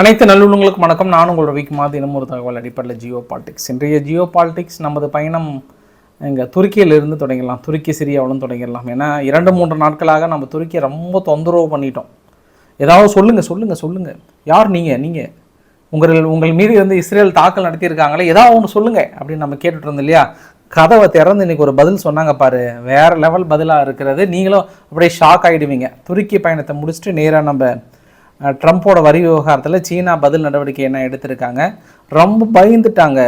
அனைத்து நல்லுள்ளங்களுக்கும் வணக்கம். நான் உங்கள் ரவிக்கு மாதிரி இன்னும் ஒரு தகவல் அடிப்படையில் ஜியோ பாலிடிக்ஸ். இன்றைய ஜியோ பாலிடிக்ஸ் நமது பயணம் இங்கே துருக்கியிலிருந்து தொடங்கிடலாம். துருக்கி சிரியாவிலும் தொடங்கிடலாம். ஏன்னா இரண்டு மூன்று நாட்களாக நம்ம துருக்கியை ரொம்ப தொந்தரவு பண்ணிட்டோம். ஏதாவது சொல்லுங்கள் சொல்லுங்கள் சொல்லுங்கள் யார் நீங்கள் நீங்கள் உங்கள் உங்கள் மீது வந்து இஸ்ரேல் தாக்கல் நடத்தியிருக்காங்களே ஏதாவது ஒன்று சொல்லுங்கள் அப்படின்னு நம்ம கேட்டுட்டு இருந்தோம் இல்லையா? கதவை திறந்து இன்னைக்கு ஒரு பதில் சொன்னாங்க பாரு. வேறு லெவல் பதிலாக இருக்கிறது. நீங்களும் அப்படியே ஷாக் ஆகிடுவீங்க துருக்கி பயணத்தை முடிச்சுட்டு நேராக நம்ம ட்ரம்ப்போட வரி விவகாரத்தில் சீனா பதில் நடவடிக்கை என்ன எடுத்திருக்காங்க? ரொம்ப பயந்துட்டாங்க.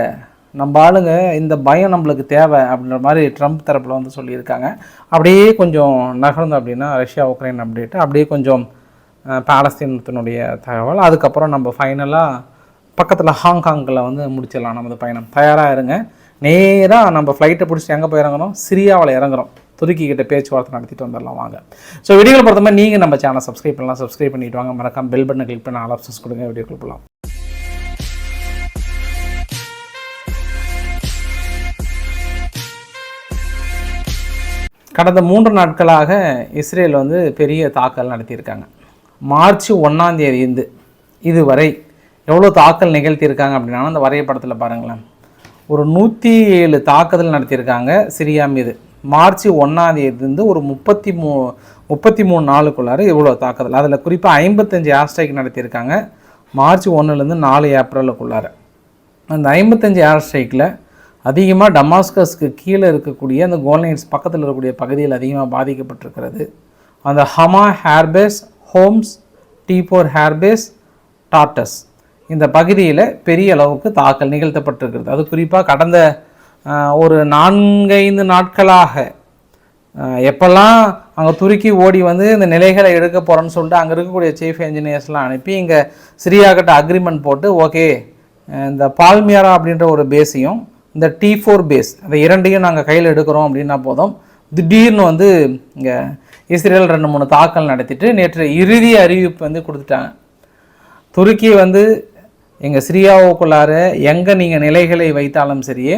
நம்ம ஆளுங்க இந்த பயம் நம்மளுக்கு தேவை அப்படின்ற மாதிரி ட்ரம்ப் தரப்பில் வந்து சொல்லியிருக்காங்க. அப்படியே கொஞ்சம் நகர்ந்தோம் அப்படின்னா ரஷ்யா உக்ரைன் அப்டேட் அப்படியே கொஞ்சம் பாலஸ்தீனத்தினுடைய தகவல். அதுக்கப்புறம் நம்ம ஃபைனலாக பக்கத்தில் ஹாங்காங்கில் வந்து முடிச்சிடலாம் நமது பயணம். தயாராக இருங்க. நேராக நம்ம ஃப்ளைட்டை பிடிச்சி எங்கே போய் இறங்குறோம் சிரியாவில் இறங்குறோம். துருக்கி கிட்ட பேச்சுவார்த்தை நடத்திட்டு வந்துடலாம் வாங்க. ஸோ வீடியோவில் பொறுத்த நீங்கள் நம்ம சேனல் சப்ஸ்கிரைப் பண்ணலாம். சப்ஸ்கிரைப் பண்ணிட்டு வாங்க. மறக்காம பெல் பட்டனை கிளிக் பண்ண ஆல் ஆப்ஷன்ஸ் கொடுங்க. வீடியோ போகலாம் கடந்த மூன்று நாட்களாக இஸ்ரேல் வந்து பெரிய தாக்கல் நடத்தியிருக்காங்க. மார்ச் ஒன்றாம் தேதி இருந்து இதுவரை எவ்வளோ தாக்கல் நிகழ்த்தியிருக்காங்க அப்படின்னா அந்த வரைபடத்தில் பாருங்களேன். ஒரு நூற்றி ஏழு தாக்குதல் நடத்தியிருக்காங்க சிரியா மீது. மார்ச் ஒன்றாம் தேதியிலிருந்து ஒரு முப்பத்தி மூ முப்பத்தி மூணு நாளுக்குள்ளார இவ்வளோ தாக்குதல். அதில் குறிப்பாக ஐம்பத்தஞ்சு ஏர்ஸ்ட்ரைக் நடத்தியிருக்காங்க. மார்ச் ஒன்றுலேருந்து நாலு ஏப்ரலுக்குள்ளார. அந்த ஐம்பத்தஞ்சு ஏர் ஸ்ட்ரைக்கில் அதிகமாக டமாஸ்கஸ்க்கு கீழே இருக்கக்கூடிய அந்த கோல்லைன்ஸ் பக்கத்தில் இருக்கக்கூடிய பகுதியில் அதிகமாக பாதிக்கப்பட்டிருக்கிறது. அந்த ஹமா ஹேர்பேஸ் ஹோம்ஸ் டீபோர் ஹேர்பேஸ் டாட்டஸ் இந்த பகுதியில் பெரிய அளவுக்கு தாக்கல் நிகழ்த்தப்பட்டிருக்கிறது. அது குறிப்பாக கடந்த ஒரு நான்கைந்து நாட்களாக. எப்போல்லாம் எப்பெல்லாம் அங்கே துருக்கி ஓடி வந்து இந்த நிலைகளை எடுக்க போகிறோன்னு சொல்லிட்டு அங்கே இருக்கக்கூடிய சீஃப் என்ஜினியர்ஸ்லாம் அனுப்பி இங்கே சிரியாக்கிட்ட அக்ரிமெண்ட் போட்டு ஓகே இந்த பால்மியாரா அப்படின்ற ஒரு பேஸையும் இந்த டி ஃபோர் பேஸ் அந்த இரண்டையும் நாங்கள் கையில் எடுக்கிறோம் அப்படின்னா போதும். திடீர்னு வந்து இங்கே இஸ்ரேல் ரெண்டு மூணு தாக்கல் நடத்திட்டு நேற்று இறுதி அறிவிப்பு வந்து கொடுத்துட்டாங்க. துருக்கி வந்து எங்கள் சிரியாவுக்குள்ளார எங்கே நீங்கள் நிலைகளை வைத்தாலும் சரியே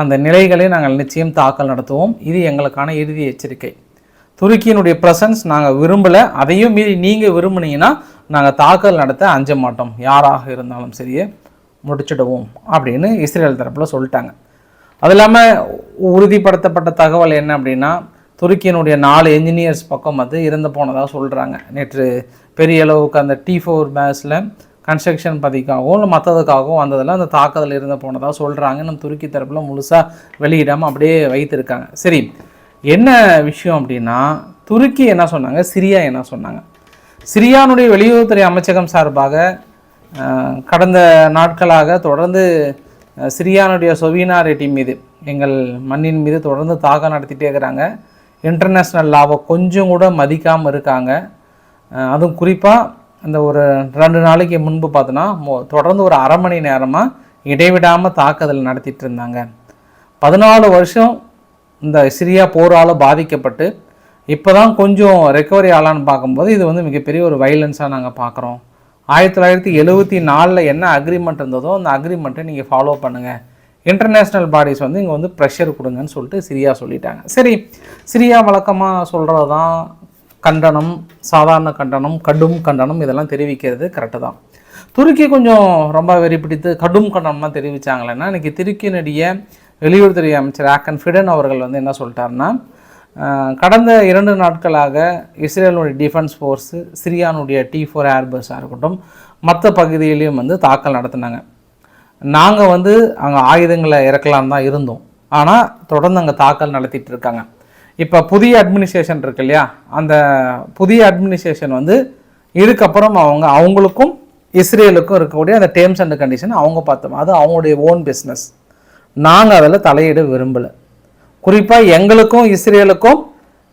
அந்த நிலைகளை நாங்கள் நிச்சயம் தாக்கல் நடத்துவோம். இது எங்களுக்கான இறுதி எச்சரிக்கை. துருக்கியினுடைய ப்ரெசன்ஸ் நாங்கள் விரும்பலை. அதையும் மீறி நீங்கள் விரும்புனீங்கன்னா நாங்கள் தாக்கல் நடத்த அஞ்ச மாட்டோம். யாராக இருந்தாலும் சரியே முடிச்சிடுவோம் அப்படின்னு இஸ்ரேல் தரப்பில் சொல்லிட்டாங்க. அது இல்லாமல் உறுதிப்படுத்தப்பட்ட தகவல் என்ன அப்படின்னா துருக்கியினுடைய நாலு என்ஜினியர்ஸ் பக்கம் வந்து இறந்து போனதாக சொல்கிறாங்க நேற்று பெரிய அளவுக்கு அந்த டி ஃபோர் மேட்ச்சில் கன்ஸ்ட்ரக்ஷன் பதிக்காகவும் இல்லை மற்றதுக்காகவும் வந்ததில் அந்த தாக்குதல் இருந்து போனதாக சொல்கிறாங்க நம்ம துருக்கி தரப்பில் முழுசாக வெளியிடாமல் அப்படியே வைத்திருக்காங்க. சரி என்ன விஷயம் அப்படின்னா துருக்கி என்ன சொன்னாங்க? சிரியா என்ன சொன்னாங்க? சிரியானுடைய வெளியுறவுத்துறை அமைச்சகம் சார்பாக கடந்த நாட்களாக தொடர்ந்து சிரியானுடைய சொவீனா ரெட்டி மீது எங்கள் மண்ணின் மீது தொடர்ந்து தாக்கம் நடத்திட்டே இருக்கிறாங்க. இன்டர்நேஷ்னல் லாவை கொஞ்சம் கூட மதிக்காமல் இருக்காங்க. அதுவும் குறிப்பாக அந்த ஒரு ரெண்டு நாளைக்கு முன்பு பார்த்தோன்னா தொடர்ந்து ஒரு அரை மணி நேரமாக இடைவிடாமல் தாக்குதல் நடத்திட்டு இருந்தாங்க. பதினாலு வருஷம் இந்த சிரியா போரால் பாதிக்கப்பட்டு இப்போ தான் கொஞ்சம் ரெக்கவரி ஆகலான்னு பார்க்கும்போது இது வந்து மிகப்பெரிய ஒரு வைலன்ஸாக நாங்கள் பார்க்குறோம். ஆயிரத்தி தொள்ளாயிரத்தி எழுபத்தி நாலில் என்ன அக்ரிமெண்ட் இருந்ததோ அந்த அக்ரிமெண்ட்டை நீங்கள் ஃபாலோ பண்ணுங்கள் இன்டர்நேஷ்னல் பாடிஸ் வந்து இங்கே வந்து ப்ரெஷர் கொடுங்கன்னு சொல்லிட்டு சிரியா சொல்லிட்டாங்க. சரி சிரியா வழக்கமாக சொல்கிறது தான் கண்டனம் சாதாரண கண்டனம் கடும் கண்டனம் இதெல்லாம் தெரிவிக்கிறது கரெக்டு தான். துருக்கி கொஞ்சம் ரொம்ப வெறி பிடித்து கடும் கண்டனம்லாம் தெரிவித்தாங்களேன்னா இன்றைக்கி துருக்கியினுடைய வெளியுறவுத்துறை அமைச்சர் ஆக்கன் ஃபிடன் அவர்கள் வந்து என்ன சொல்லிட்டாருன்னா கடந்த இரண்டு நாட்களாக இஸ்ரேலுடைய டிஃபென்ஸ் ஃபோர்ஸு சிரியானுடைய டி ஃபோர் ஏர்பஸாக இருக்கட்டும் மற்ற பகுதியிலையும் வந்து தாக்கல் நடத்தினாங்க. நாங்கள் வந்து அங்கே ஆயுதங்களை இறக்கலாம் தான் இருந்தோம். ஆனால் தொடர்ந்து அங்கே தாக்கல் நடத்திட்டு இருக்காங்க. இப்போ புதிய அட்மினிஸ்ட்ரேஷன் இருக்கு இல்லையா? அந்த புதிய அட்மினிஸ்ட்ரேஷன் வந்து இதுக்கப்புறம் அவங்க அவங்களுக்கும் இஸ்ரேலுக்கும் இருக்கக்கூடிய அந்த டேர்ம்ஸ் அண்ட் கண்டிஷன் அவங்க பார்த்தோம் அது அவங்களுடைய ஓன் பிஸ்னஸ் நாங்கள் அதில் தலையிட விரும்பலை. குறிப்பாக எங்களுக்கும் இஸ்ரேலுக்கும்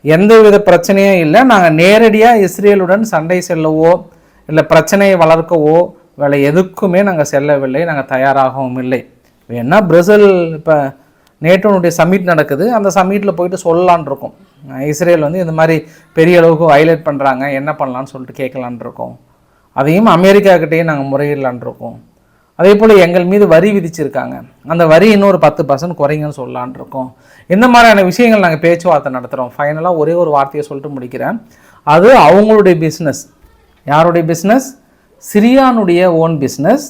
எந்த வித பிரச்சனையும் இல்லை. நாங்கள் நேரடியாக இஸ்ரேலுடன் சண்டை செல்லவோ இல்லை பிரச்சனையை வளர்க்கவோ வேலை எதுக்குமே நாங்கள் செல்லவில்லை. நாங்கள் தயாராகவும் இல்லை. வேணால் பிரேசில் இப்போ நேட்டோனுடைய சம்மிட் நடக்குது. அந்த சம்மிட்டில் போயிட்டு சொல்லலான் இருக்கோம். இஸ்ரேல் வந்து இந்த மாதிரி பெரிய அளவுக்கு ஹைலைட் பண்ணுறாங்க என்ன பண்ணலான்னு சொல்லிட்டு கேட்கலான் இருக்கோம். அதையும் அமெரிக்காக்கிட்டேயும் நாங்கள் முறையிடலான் இருக்கோம். அதே போல் எங்கள் மீது வரி விதிச்சிருக்காங்க. அந்த வரி இன்னொரு பத்து பர்சன்ட் குறைங்கன்னு சொல்லலான் இருக்கோம். இந்த மாதிரியான விஷயங்கள் நாங்கள் பேச்சுவார்த்தை நடத்துகிறோம் ஃபைனலாக ஒரே ஒரு வார்த்தையை சொல்லிட்டு முடிக்கிறேன். அது அவங்களுடைய பிஸ்னஸ் யாருடைய பிஸ்னஸ் சிரியானுடைய ஓன் பிஸ்னஸ்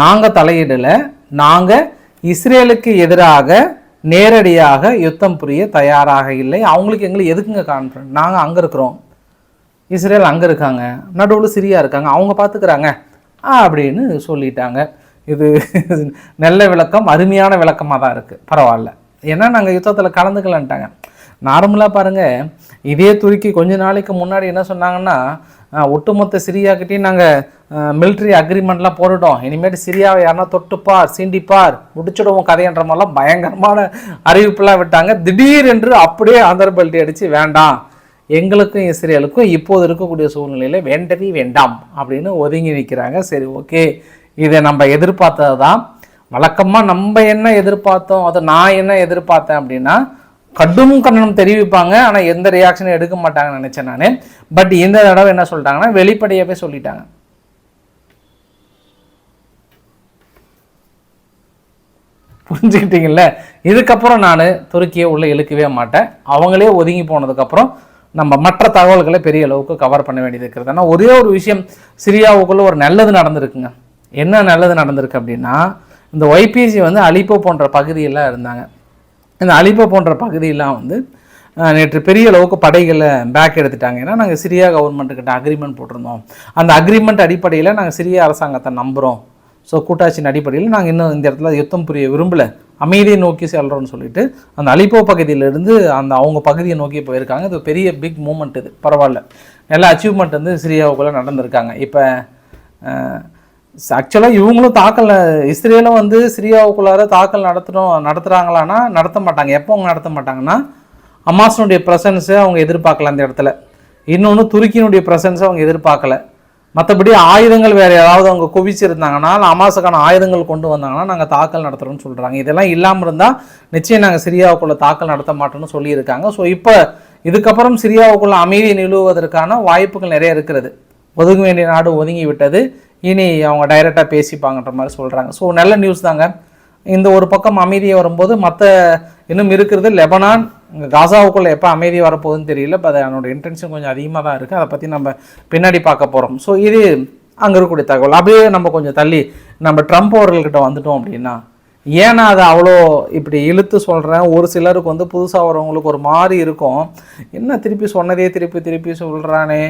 நாங்கள் தலையிடலை. நாங்கள் இஸ்ரேலுக்கு எதிராக நேரடியாக யுத்தம் புரிய தயாராக இல்லை. அவங்களுக்கு எங்களுக்கு எதுக்குங்க கான்ஃபிடன்ட் நாங்கள் அங்கே இருக்கிறோம். இஸ்ரேல் அங்கே இருக்காங்க. நடுவில் சிரியா இருக்காங்க. அவங்க பார்த்துக்கிறாங்க அப்படின்னு சொல்லிட்டாங்க. இது நல்ல விளக்கம் அருமையான விளக்கமாக தான் இருக்குது பரவாயில்ல. ஏன்னா நாங்கள் யுத்தத்தில் கலந்துக்கலன்ட்டாங்க. நார்மலாக பாருங்கள் இதே துருக்கி கொஞ்ச நாளைக்கு முன்னாடி என்ன சொன்னாங்கன்னா ஒட்டுமொத்த சிரியாக்கிட்டையும் நாங்கள் மிலிட்ரி அக்ரிமெண்ட்லாம் போட்டுட்டோம். இனிமேட்டு சிரியாவை யாருன்னா தொட்டுப்பார் சீண்டிப்பார் முடிச்சிடுவோம் கதைன்ற மாதிரிலாம் பயங்கரமான அறிவிப்புலாம் விட்டாங்க. திடீர் என்று அப்படியே ஆந்திர அடித்து வேண்டாம். எங்களுக்கும் இஸ்ரேலுக்கும் இப்போது இருக்கக்கூடிய சூழ்நிலையில் வேண்டவே வேண்டாம். அப்படின்னு ஒதுங்கி நிற்கிறாங்க சரி ஓகே. இதை நம்ம எதிர்பார்த்தது தான் வழக்கமாக நம்ம என்ன எதிர்பார்த்தோம் அதை நான் என்ன எதிர்பார்த்தேன் அப்படின்னா கடும் கண்டனம் தெரிவிப்பாங்க. ஆனால் எந்த ரியாக்ஷனும் எடுக்க மாட்டாங்கன்னு நினச்சேன் நான். பட் இந்த தடவை என்ன சொல்லிட்டாங்கன்னா வெளிப்படையாகவே சொல்லிட்டாங்க. புரிஞ்சுக்கிட்டீங்கல்ல? இதுக்கப்புறம் நான் துருக்கியை உள்ளே இழுக்கவே மாட்டேன். அவங்களே ஒதுங்கி போனதுக்கப்புறம் நம்ம மற்ற தகவல்களை பெரிய அளவுக்கு கவர் பண்ண வேண்டியது இருக்கிறது. ஆனால் ஒரே ஒரு விஷயம் சிரியாவுக்குள்ளே ஒரு நல்லது நடந்திருக்குங்க. என்ன நல்லது நடந்திருக்கு அப்படின்னா இந்த ஒய்பிசி வந்து அலிப்போ போன்ற பகுதியெல்லாம் இருந்தாங்க. இந்த அலிப்போ போன்ற பகுதியெல்லாம் வந்து நேற்று பெரிய அளவுக்கு படைகளை பேக் எடுத்துட்டாங்க. ஏன்னா நாங்கள் சிரியா கவர்மெண்ட்டுக்கிட்ட அக்ரிமெண்ட் போட்டிருந்தோம். அந்த அக்ரிமெண்ட் அடிப்படையில் நாங்கள் சிரியா அரசாங்கத்தை நம்புகிறோம் ஸோ கூட்டாட்சியின் அடிப்படையில் நாங்கள் இன்னும் இந்த இடத்துல யுத்தம் புரிய விரும்பலை. அமைதியை நோக்கி செல்கிறோம்னு சொல்லிட்டு அந்த அலிப்போ பகுதியிலேருந்து அந்த அவங்க பகுதியை நோக்கி போயிருக்காங்க. இது பெரிய பிக் மூமெண்ட் இது. பரவாயில்ல. நல்ல அச்சீவ்மெண்ட் வந்து சிரியாவுக்குள்ளே நடந்திருக்காங்க. இப்போ ஆக்சுவலாக இவங்களும் தாக்கல் இஸ்ரேலும் வந்து சிரியாவுக்குள்ளார தாக்கல் நடத்தணும் நடத்துகிறாங்களான்னா நடத்த மாட்டாங்க. எப்போ அவங்க நடத்த மாட்டாங்கன்னா அமாசனுடைய ப்ரெசன்ஸை அவங்க எதிர்பார்க்கல அந்த இடத்துல. இன்னொன்று துருக்கியினுடைய ப்ரெசன்ஸை அவங்க எதிர்பார்க்கல. மற்றபடி ஆயுதங்கள் வேறு ஏதாவது அவங்க குவிச்சிருந்தாங்கன்னா அமாசுக்கான ஆயுதங்கள் கொண்டு வந்தாங்கன்னா நாங்கள் தாக்கல் நடத்துகிறோம்னு சொல்கிறாங்க இதெல்லாம் இல்லாமல் இருந்தால் நிச்சயம் நாங்கள் சிரியாவுக்குள்ளே தாக்கல் நடத்த மாட்டோம்னு சொல்லியிருக்காங்க. ஸோ இப்போ இதுக்கப்புறம் சிரியாவுக்குள்ளே அமைதியை நிலவுவதற்கான வாய்ப்புகள் நிறைய இருக்கிறது. ஒதுங்க வேண்டிய நாடு ஒதுங்கி விட்டது. இனி அவங்க டைரெக்டாக பேசிப்பாங்கன்ற மாதிரி சொல்கிறாங்க ஸோ நல்ல நியூஸ் தாங்க. இந்த ஒரு பக்கம் அமைதியை வரும்போது மற்ற இன்னும் இருக்கிறது லெபனான் இங்கே காசாவுக்குள்ளே எப்போ அமைதி வரப்போகுதுன்னு தெரியல இப்போ அதனோட இன்டென்ஷன் கொஞ்சம் அதிகமாக தான் இருக்குது அதை பற்றி நம்ம பின்னாடி பார்க்க போகிறோம் ஸோ இது அங்கே இருக்கக்கூடிய தகவல். அப்படியே நம்ம கொஞ்சம் தள்ளி நம்ம ட்ரம்ப் அவர்கள்கிட்ட வந்துட்டோம் அப்படின்னா ஏன்னா அதை அவ்வளோ இப்படி இழுத்து சொல்கிறேன் ஒரு சிலருக்கு வந்து புதுசாக வரவங்களுக்கு ஒரு மாதிரி இருக்கும். என்ன திருப்பி சொன்னதே திருப்பி திருப்பி சொல்கிறானே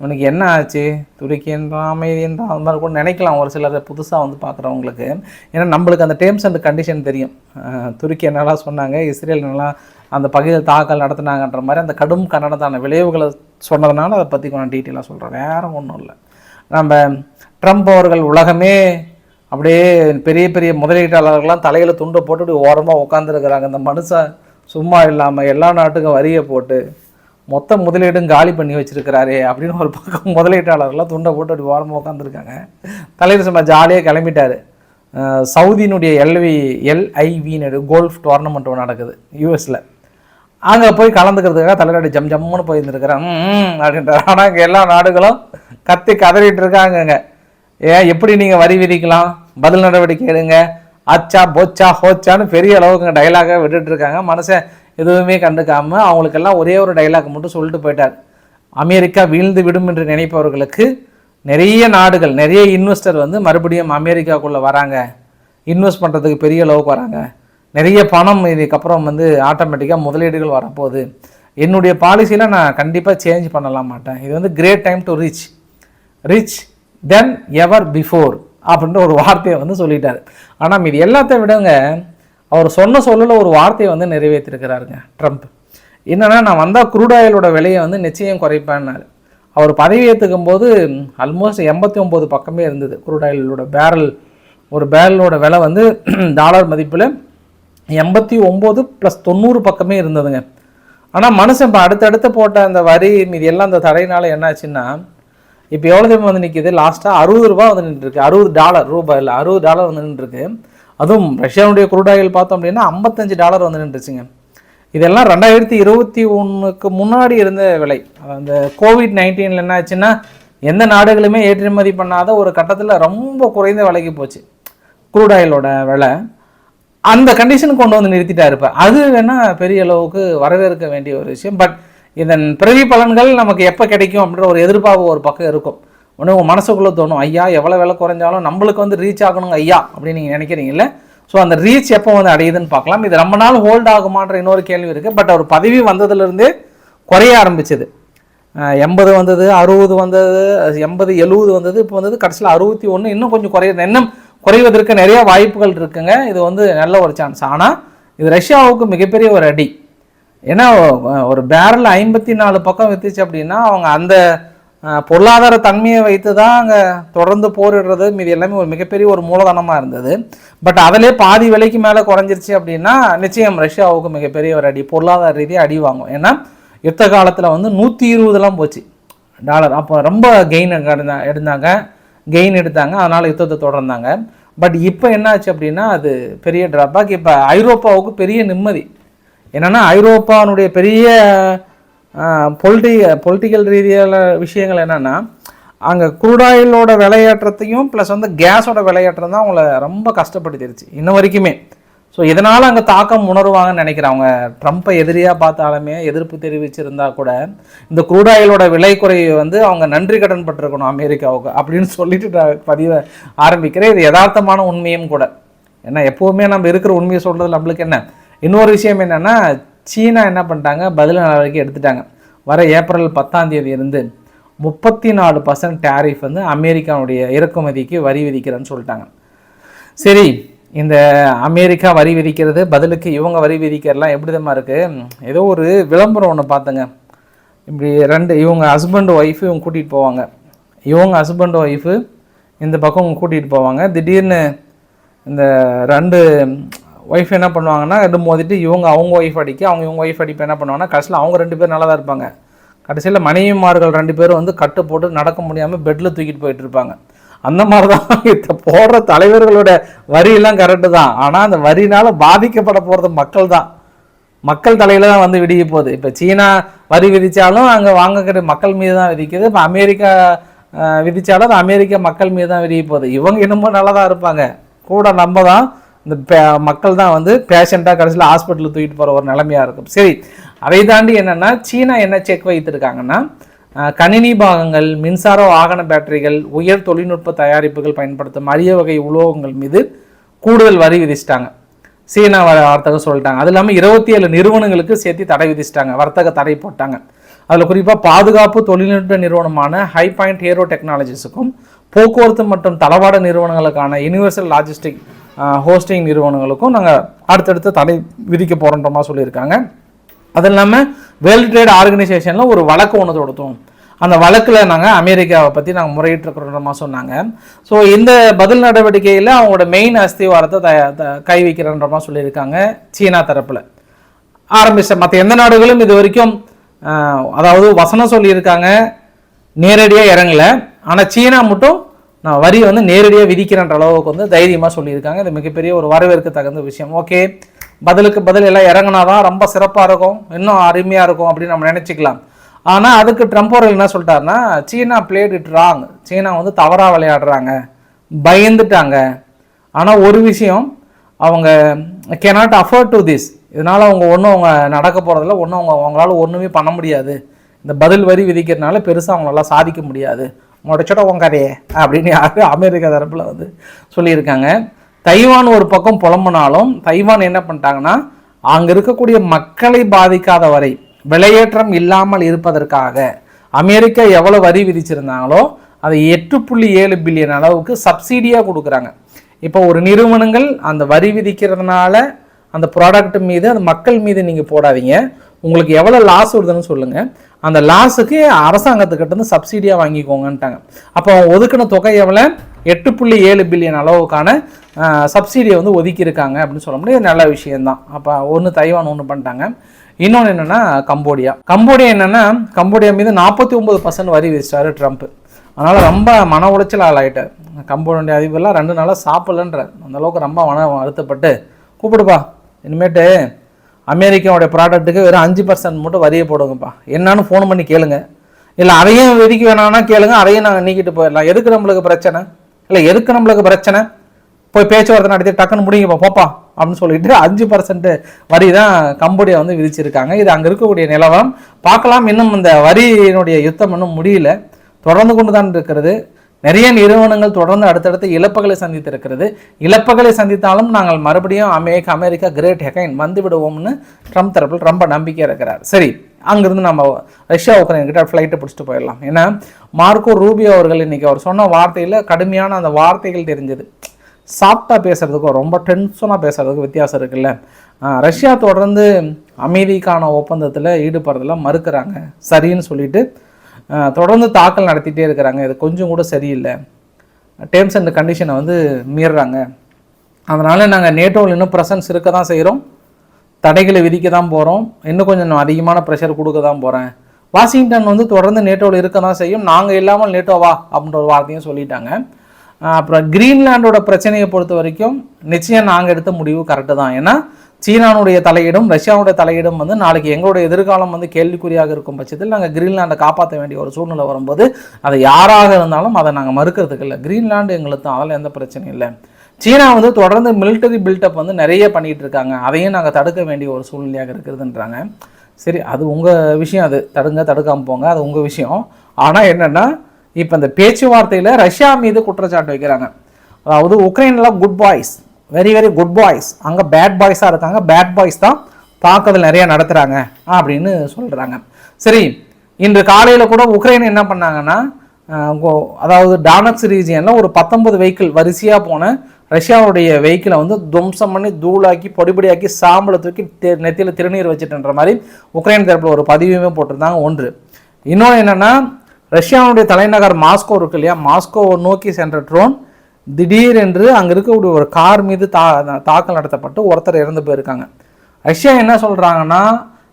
இவனுக்கு என்ன ஆச்சு? துடிக்க அமைதி என்றால் அந்த மாதிரி கூட நினைக்கலாம். ஒரு சிலர் புதுசாக வந்து பார்க்குறவங்களுக்கு. ஏன்னா நம்மளுக்கு அந்த டேர்ம்ஸ் அண்ட் கண்டிஷன் தெரியும். துருக்கி என்னெல்லாம் சொன்னாங்க? இஸ்ரேல் என்னெல்லாம் அந்த பகுதியில் தாக்கல் நடத்துனாங்கன்ற மாதிரி அந்த கடும் கன்னடத்தான விளைவுகளை சொன்னதுனால அதை பற்றி கொஞ்சம் டீட்டெயிலாக சொல்கிறேன் வேறு ஒன்றும் இல்லை. நம்ம ட்ரம்ப் அவர்கள் உலகமே அப்படியே பெரிய பெரிய முதலீட்டாளர்கள்லாம் தலையில் துண்டை போட்டு இப்படி ஓரமாக உட்காந்துருக்குறாங்க இந்த மனுஷன் சும்மா இல்லாமல் எல்லா நாட்டுக்கும் வரியை போட்டு மொத்த முதலீடும் காலி பண்ணி வச்சிருக்கிறாரே அப்படின்னு ஒரு பக்கம் முதலீட்டாளர்கள்லாம் துண்டை போட்டு அப்படி ஓரமாக உட்காந்துருக்காங்க தலைவர் சும்மா ஜாலியாக கிளம்பிட்டார். சவுதியினுடைய எல்வி எல்ஐவின்னு கோல்ஃப் டோர்னமெண்ட் ஒன்று நடக்குது யூஎஸில். அங்கே போய் கலந்துக்கிறதுக்காக தலைவராடி ஜம் ஜம்முன்னு போயிருந்துருக்கிறேன் அப்படின்றார். ஆனால் இங்கே எல்லா நாடுகளும் கத்தி கதறிட்டு இருக்காங்கங்க ஏன் எப்படி நீங்கள் வரி விதிக்கலாம்? பதில் நடவடிக்கை எடுங்க. அச்சா போச்சா ஹோச்சான்னு பெரிய அளவுக்கு டைலாக விட்டுட்டு இருக்காங்க. மனுஷன் எதுவுமே கண்டுக்காம அவங்களுக்கெல்லாம் ஒரே ஒரு டைலாக் மட்டும் சொல்லிட்டு போயிட்டார். அமெரிக்கா வீழ்ந்து விடும் என்று நினைப்பவர்களுக்கு நிறைய நாடுகள் நிறைய இன்வெஸ்டர் வந்து மறுபடியும் அமெரிக்காக்குள்ளே வராங்க. இன்வெஸ்ட் பண்ணுறதுக்கு பெரிய அளவுக்கு வராங்க. நிறைய பணம் இதுக்கப்புறம் வந்து ஆட்டோமேட்டிக்காக முதலீடுகள் வரப்போகுது. என்னுடைய பாலிசியில் நான் கண்டிப்பாக சேஞ்ச் பண்ணலாம் மாட்டேன். இது வந்து great time to reach rich than ever before அப்படின்ற ஒரு வார்த்தையை வந்து சொல்லிட்டார். ஆனால் இது எல்லாத்தையும் விடங்க. அவர் சொன்ன சொல்லல ஒரு வார்த்தையை வந்து நிறைவேற்றிருக்கிறாருங்க ட்ரம்ப் என்னென்னா நான் வந்தால் குரூட் ஆயிலோட விலையை வந்து நிச்சயம் குறைப்பேன்னாரு. அவர் பதவி ஏற்றுக்கும் போது ஆல்மோஸ்ட் எண்பத்தி ஒம்பது பக்கமே இருந்தது. குரூட் ஆயிலோட பேரல் ஒரு பேரலோட விலை வந்து டாலர் மதிப்பில் எண்பத்தி ஒம்பது ப்ளஸ் தொண்ணூறு பக்கமே இருந்ததுங்க. ஆனால் மனுஷன் இப்போ அடுத்தடுத்து போட்ட அந்த வரி மீதி எல்லாம் அந்த தடையினால் என்னாச்சுன்னா இப்போ எவ்வளோ தூரம் வந்து நிற்கிது லாஸ்ட்டாக அறுபது ரூபா வந்து நின்றுருக்கு. அறுபது டாலர் ரூபாய் இல்லை அறுபது டாலர் வந்து நின்றுருக்கு. அதுவும் ரஷ்யாவுடைய குரூடாயில் பார்த்தோம் அப்படின்னா ஐம்பத்தஞ்சு டாலர் வந்து நின்றுச்சுங்க. இதெல்லாம் ரெண்டாயிரத்தி இருபத்தி ஒன்றுக்கு முன்னாடி இருந்த விலை. அந்த கோவிட் நைன்டீனில் என்ன ஆச்சுன்னா எந்த நாடுகளுமே ஏற்றுமதி பண்ணாத ஒரு கட்டத்தில் ரொம்ப குறைந்த விலைக்கு போச்சு. குரூட் ஆயிலோட விலை. அந்த கண்டிஷன் கொண்டு வந்து நிறுத்திட்டா இப்போ. அது வேணால் பெரிய அளவுக்கு வரவேற்க வேண்டிய ஒரு விஷயம். பட் இதன் பிறவி பலன்கள் நமக்கு எப்போ கிடைக்கும் அப்படின்ற ஒரு எதிர்பார்ப்பு ஒரு பக்கம் இருக்கும். உடனே உங்கள் மனசுக்குள்ளே தோணும் ஐயா எவ்வளோ விலை குறைஞ்சாலும் நம்மளுக்கு வந்து ரீச் ஆகணுங்க ஐயா அப்படின்னு நீங்கள் நினைக்கிறீங்கல்ல? ஸோ அந்த ரீச் எப்போ வந்து அடையுதுன்னு பார்க்கலாம். இது ரொம்ப நாள் ஹோல்ட் ஆகுமான்ற இன்னொரு கேள்வி இருக்குது பட் அவர் பதவி வந்ததுலேருந்தே குறைய ஆரம்பிச்சது. எண்பது வந்தது அறுபது வந்தது எண்பது எழுபது வந்தது இப்போ வந்தது கடைசியில் அறுபத்தி ஒன்று இன்னும் கொஞ்சம் குறையுது இன்னும் குறைவதற்கு நிறைய வாய்ப்புகள் இருக்குங்க. இது வந்து நல்ல ஒரு சான்ஸ் ஆனால் இது ரஷ்யாவுக்கு மிகப்பெரிய ஒரு அடி. ஏன்னா ஒரு பேரல் ஐம்பத்தி நாலு பக்கம் வித்துச்சு அப்படின்னா அவங்க அந்த பொருளாதார தன்மையை வைத்து தான் அங்கே தொடர்ந்து போரிடுறது. மீது எல்லாமே ஒரு மிகப்பெரிய ஒரு மூலதனமாக இருந்தது. பட் அதிலே பாதி விலைக்கு மேலே குறைஞ்சிருச்சு அப்படின்னா நிச்சயம் ரஷ்யாவுக்கு மிகப்பெரிய ஒரு அடி பொருளாதார ரீதியாக அடி வாங்கும். ஏன்னா யுத்த காலத்தில் வந்து நூற்றி இருபதுலாம் போச்சு. டாலர். அப்போ ரொம்ப கெயின் எடுத்தாங்க. கெயின் எடுத்தாங்க. அதனால் யுத்தத்தை தொடர்ந்தாங்க. பட் இப்போ என்னாச்சு அப்படின்னா அது பெரிய ட்ராபேக் இப்போ ஐரோப்பாவுக்கு பெரிய நிம்மதி. என்னென்னா ஐரோப்பானுடைய பெரிய பொலிட்டி பொலிட்டிக்கல் ரீதியான விஷயங்கள் என்னென்னா அங்கே குரூடாயிலோட விலையேற்றத்தையும் ப்ளஸ் வந்து கேஸோட விலையேற்றம் தான் அவங்கள ரொம்ப கஷ்டப்படுத்திருச்சு இன்ன வரைக்குமே. ஸோ இதனால் அங்கே தாக்கம் உணருவாங்கன்னு நினைக்கிறேன். அவங்க ட்ரம்ப்பை எதிரியாக பார்த்தாலுமே எதிர்ப்பு தெரிவிச்சிருந்தா கூட இந்த குரூடாயிலோட விலை குறையை வந்து அவங்க நன்றி கடன் பட்டிருக்கணும் அமெரிக்காவுக்கு அப்படின்னு சொல்லிட்டு நான் பதிவை ஆரம்பிக்கிறேன். இது யதார்த்தமான உண்மையும் கூட. ஏன்னா எப்போவுமே நம்ம இருக்கிற உண்மையை சொல்கிறது நம்மளுக்கு என்ன? இன்னொரு விஷயம் என்னென்னா சீனா என்ன பண்ணிட்டாங்க? பதில் நடவடிக்கை எடுத்துட்டாங்க. வர ஏப்ரல் பத்தாம் தேதி இருந்து முப்பத்தி நாலு பர்சன்ட் டேரிஃப் வந்து அமெரிக்காவுடைய இறக்குமதிக்கு வரி விதிக்கிறேன்னு சொல்லிட்டாங்க. சரி இந்த அமெரிக்கா வரி விதிக்கிறது பதிலுக்கு இவங்க வரி விதிக்கிறதுலாம் எப்படிதம்மா இருக்குது ஏதோ ஒரு விளம்பரம் ஒன்று பார்த்துங்க. இப்படி ரெண்டு இவங்க ஹஸ்பண்ட் ஒய்ஃபு இவங்க கூட்டிகிட்டு போவாங்க. இவங்க ஹஸ்பண்ட் ஒய்ஃபு இந்த பக்கம் கூட்டிகிட்டு போவாங்க. திடீர்னு இந்த ரெண்டு ஒய்ஃப் என்ன பண்ணுவாங்கன்னா ரெண்டு மோதிட்டு இவங்க அவங்க ஒய்ஃப் அடிக்க அவங்க இவங்க ஒய்ஃப் அடிப்பு என்ன பண்ணுவாங்கன்னா கடைசியில் அவங்க ரெண்டு பேரும் நல்லா தான் இருப்பாங்க. கடைசியில் மனைவிமார்கள் ரெண்டு பேரும் வந்து கட்டு போட்டு நடக்க முடியாமல் பெட்டில் தூக்கிட்டு போயிட்டு இருப்பாங்க. அந்த மாதிரி தான் இப்போ போடுற தலைவர்களோட வரியெல்லாம் கரெக்டு தான். ஆனால் அந்த வரினால் பாதிக்கப்பட போகிறது மக்கள் தான் மக்கள் தலையில் தான் வந்து விடிய போகுது. இப்போ சீனா வரி விதித்தாலும் அங்கே வாங்கக்கூடிய மக்கள் மீது தான் விதிக்குது. இப்போ அமெரிக்கா விதித்தாலும் அது அமெரிக்க மக்கள் மீது தான் விடிய போகுது. இவங்க இன்னமும் நல்லா தான் இருப்பாங்க. கூட நம்ம தான் இந்த பே- மக்கள் தான் வந்து பேஷண்ட்டாக கடைசியில் ஹாஸ்பிட்டலில் தூக்கிட்டு போகிற ஒரு நிலைமையாக இருக்கும். சரி அதை தாண்டி என்னென்னா சீனா என்ன செக் வைத்திருக்காங்கன்னா கணினி பாகங்கள் மின்சார வாகன பேட்டரிகள் உயர் தொழில்நுட்ப தயாரிப்புகள் பயன்படுத்தும் அரிய வகை உலோகங்கள் மீது கூடுதல் வரி விதிச்சிட்டாங்க. சீனா வ- வர்த்தகம் சொல்லிட்டாங்க. அது இல்லாமல் இருபத்தி ஏழு நிறுவனங்களுக்கு சேர்த்து தடை விதிச்சிட்டாங்க. வர்த்தக தடை போட்டாங்க. அதில் குறிப்பாக பாதுகாப்பு தொழில்நுட்ப நிறுவனமான ஹை பாயிண்ட் ஏரோ டெக்னாலஜிஸுக்கும் போக்குவரத்து மற்றும் தளவாட நிறுவனங்களுக்கான யுனிவர்சல் லாஜிஸ்டிக் ஹோஸ்டிங் நிறுவனங்களுக்கும் நாங்கள் அடுத்தடுத்து தடை விதிக்க போகிறோன்ற மாதிரி சொல்லியிருக்காங்க. அது இல்லாமல் வேர்ல்டு ட்ரேட் ஆர்கனைசேஷனில் ஒரு வழக்கு ஒன்று தொடுத்தோம். அந்த வழக்கில் நாங்கள் அமெரிக்காவை பற்றி நாங்கள் முறையிட்டிருக்கிறோமா சொன்னாங்க. ஸோ இந்த பதில் நடவடிக்கையில் அவங்களோட மெயின் அஸ்திவாரத்தை த த- கை வைக்கிறன்றமா சொல்லியிருக்காங்க சீனா தரப்பில். ஆரம்பித்த மற்ற எந்த நாடுகளும் இது வரைக்கும் அதாவது வசனம் சொல்லியிருக்காங்க. நேரடியாக இறங்கல. ஆனால் சீனா மட்டும் நான் வரி வந்து நேரடியாக விதிக்கிறன்ற அளவுக்கு வந்து தைரியமாக சொல்லியிருக்காங்க. இது மிகப்பெரிய ஒரு வரவேற்க தகுந்த விஷயம். ஓகே. பதிலுக்கு பதில் எல்லாம் இறங்குனாதான் ரொம்ப சிறப்பாக இருக்கும். இன்னும் அருமையாக இருக்கும் அப்படின்னு நம்ம நினச்சிக்கலாம். ஆனால் அதுக்கு ட்ரம்ப் அவர்கள் என்ன சொல்லிட்டாருன்னா சீனா பிளேட் இட் ராங் சீனா வந்து தவறாக விளையாடுறாங்க. பயந்துட்டாங்க. ஆனால் ஒரு விஷயம் அவங்க கேனாட் அஃபோர்ட் டு திஸ் இதனால் அவங்க ஒன்றும் அவங்க நடக்க போகிறதில்ல ஒன்றும் அவங்க அவங்களால ஒன்றுமே பண்ண முடியாது. இந்த பதில் வரி விதிக்கிறதுனால பெருசாக அவங்களால சாதிக்க முடியாது. முடிச்சோட உன் கதையே அப்படின்னு யார் அமெரிக்கா தரப்பில் வந்து சொல்லியிருக்காங்க. தைவான் ஒரு பக்கம் புலம்புனாலும் தைவான் என்ன பண்ணிட்டாங்கன்னா அங்கே இருக்கக்கூடிய மக்களை பாதிக்காத வரை விலையேற்றம் இல்லாமல் இருப்பதற்காக அமெரிக்கா எவ்வளோ வரி விதிச்சிருந்தாங்களோ அதை எட்டு புள்ளி ஏழு பில்லியன் அளவுக்கு சப்சிடியாக கொடுக்குறாங்க. இப்போ ஒரு நிறுவனங்கள் அந்த வரி விதிக்கிறதுனால அந்த ப்ராடக்ட் மீது அந்த மக்கள் மீது நீங்கள் போடாதீங்க. உங்களுக்கு எவ்வளோ லாஸ் வருதுன்னு சொல்லுங்கள் அந்த லாஸுக்கு அரசாங்கத்துக்கிட்ட இருந்து சப்சிடியாக வாங்கிக்கோங்கன்ட்டாங்க. அப்போ ஒதுக்கின தொகை எவ்வளோ எட்டு புள்ளி ஏழு பில்லியன் அளவுக்கான சப்சிடியை வந்து ஒதுக்கியிருக்காங்க அப்படின்னு சொல்ல முடியும். நல்ல விஷயம்தான். அப்போ ஒன்று தைவான் ஒன்று பண்ணிட்டாங்க. இன்னொன்று என்னென்னா கம்போடியா. கம்போடியா என்னென்னா கம்போடியா மீது நாற்பத்தி ஒம்பது பர்சன்ட் வரி விதிச்சிட்டாரு ட்ரம்ப் அதனால் ரொம்ப மன உளைச்சல் ஆளாயிட்டார். கம்போடிய அதிபர்லாம் ரெண்டு நாளாக சாப்பிட்லன்ற அந்த அளவுக்கு ரொம்ப மன வருத்தப்பட்டு கூப்பிடுப்பா இனிமேட்டு அமெரிக்காவுடைய ப்ராடக்ட்டுக்கு வெறும் அஞ்சு பர்சன்ட் மட்டும் வரியை போடுங்கப்பா. என்னான்னு ஃபோன் பண்ணி கேளுங்க. இல்லை அதையும் விதிக்க வேணாம்னா கேளுங்க அதையும் நாங்கள் நீக்கிட்டு போயிடலாம். எதுக்கு நம்மளுக்கு பிரச்சனை? இல்லை எதுக்கு நம்மளுக்கு பிரச்சனை? போய் பேச்சுவார்த்தை நடத்தி டக்குன்னு முடியுங்கப்பா போப்பா அப்படின்னு சொல்லிட்டு அஞ்சு பர்சன்ட் வரி தான் கம்போடியா வந்து விதிச்சிருக்காங்க. இது அங்கே இருக்கக்கூடிய நிலவரம். பார்க்கலாம் இன்னும் இந்த வரியினுடைய யுத்தம் இன்னும் முடியல. தொடர்ந்து கொண்டு தான் இருக்கிறது. நிறைய நிறுவனங்கள் தொடர்ந்து அடுத்தடுத்து இழப்புகளை சந்தித்திருக்கிறது. இழப்புகளை சந்தித்தாலும் நாங்கள் மறுபடியும் அமெரிக்கா அமெரிக்கா கிரேட் ஹெகைன் வந்து விடுவோம்னு ட்ரம்ப் தரப்பில் ரொம்ப நம்பிக்கை இருக்கிறார். சரி அங்கேருந்து நம்ம ரஷ்யா உக்ரைன் கிட்ட ஃப்ளைட்டை பிடிச்சிட்டு போயிடலாம். ஏன்னா மார்க்கோ ரூபியோ அவர்கள் இன்றைக்கி அவர் சொன்ன வார்த்தையில் கடுமையான அந்த வார்த்தைகள் தெரிஞ்சது. சாஃப்டாக பேசுகிறதுக்கும் ரொம்ப டென்ஷனாக பேசுகிறதுக்கும் வித்தியாசம் இருக்குல்ல. ரஷ்யா தொடர்ந்து அமைதிக்கான ஒப்பந்தத்தில் ஈடுபடுறதெல்லாம் மறுக்கிறாங்க. சரின்னு சொல்லிட்டு தொடர்ந்து தாக்கல் நடத்திட்டே இருக்கிறாங்க. இது கொஞ்சம் கூட சரியில்லை. டேர்ம்ஸ் அண்ட் கண்டிஷனை வந்து மீறுறாங்க. அதனால் நாங்கள் நேட்டோவில் இன்னும் ப்ரெசன்ஸ் இருக்க தான் செய்கிறோம் தடைகளை விதிக்க தான் போகிறோம் இன்னும் கொஞ்சம் அதிகமான ப்ரெஷர் கொடுக்க தான் போகிறேன் வாஷிங்டன் வந்து தொடர்ந்து நேட்டோவில் இருக்க தான் செய்யும். நாங்கள் இல்லாமல் நேட்டோவா அப்படின்ற ஒரு வார்த்தையும் சொல்லிட்டாங்க. அப்புறம் கிரீன்லாண்டோட பிரச்சனையை பொறுத்த வரைக்கும் நிச்சயம் நாங்கள் எடுத்த முடிவு கரெக்டு தான். ஏன்னா சீனானுடைய தலையீடும் ரஷ்யாவுடைய தலையீடும் வந்து நாளைக்கு எங்களுடைய எதிர்காலம் வந்து கேள்விக்குறியாக இருக்கும் பட்சத்தில் நாங்கள் கிரீன்லாண்டை காப்பாற்ற வேண்டிய ஒரு சூழ்நிலை வரும்போது அதை யாராக இருந்தாலும் அதை நாங்கள் மறுக்கிறதுக்கு இல்லை. கிரீன்லாண்டு எங்களுக்கு தான் அதில் எந்த பிரச்சனையும் இல்லை. சீனா வந்து தொடர்ந்து மிலிட்டரி பில்டப் வந்து நிறைய பண்ணிகிட்டு இருக்காங்க. அதையும் நாங்கள் தடுக்க வேண்டிய ஒரு சூழ்நிலையாக இருக்குதுன்றாங்க. சரி அது உங்கள் விஷயம். அது தடுங்க தடுக்காமல் போங்க. அது உங்கள் விஷயம். ஆனால் என்னென்னா இப்போ இந்த பேச்சுவார்த்தையில் ரஷ்யா மீது குற்றச்சாட்டு வைக்கிறாங்க. அதாவது உக்ரைனில் good boys. Very very good boys அங்கே பேட் பாய்ஸாக இருக்காங்க. பேட் பாய்ஸ் தான் தாக்குதல் நிறையா நடத்துகிறாங்க அப்படின்னு சொல்கிறாங்க சரி இன்று காலையில் கூட உக்ரைன் என்ன பண்ணாங்கன்னா கோ- அதாவது டானக்ஸ் ரீஜியனில் ஒரு பத்தொன்பது வெஹிக்கிள் வரிசையாக போன ரஷ்யாவுடைய வெஹிக்கிளை வந்து துவம்சம் பண்ணி தூளாக்கி பொடிபடியாக்கி சாம்பலை தூக்கி நெத்தியில் திருநீர் வச்சுட்டுன்ற மாதிரி உக்ரைன் தரப்பில் ஒரு பதிவுமே போட்டிருந்தாங்க ஒன்று. இன்னொன்று என்னென்னா ரஷ்யாவுடைய தலைநகர் மாஸ்கோ இருக்கு இல்லையா? மாஸ்கோவை நோக்கி சென்ற ட்ரோன் திடீரென்று அங்கே இருக்கக்கூடிய ஒரு கார் மீது தா தாக்கல் நடத்தப்பட்டு ஒருத்தர் இறந்து போயிருக்காங்க. ரஷ்யா என்ன சொல்கிறாங்கன்னா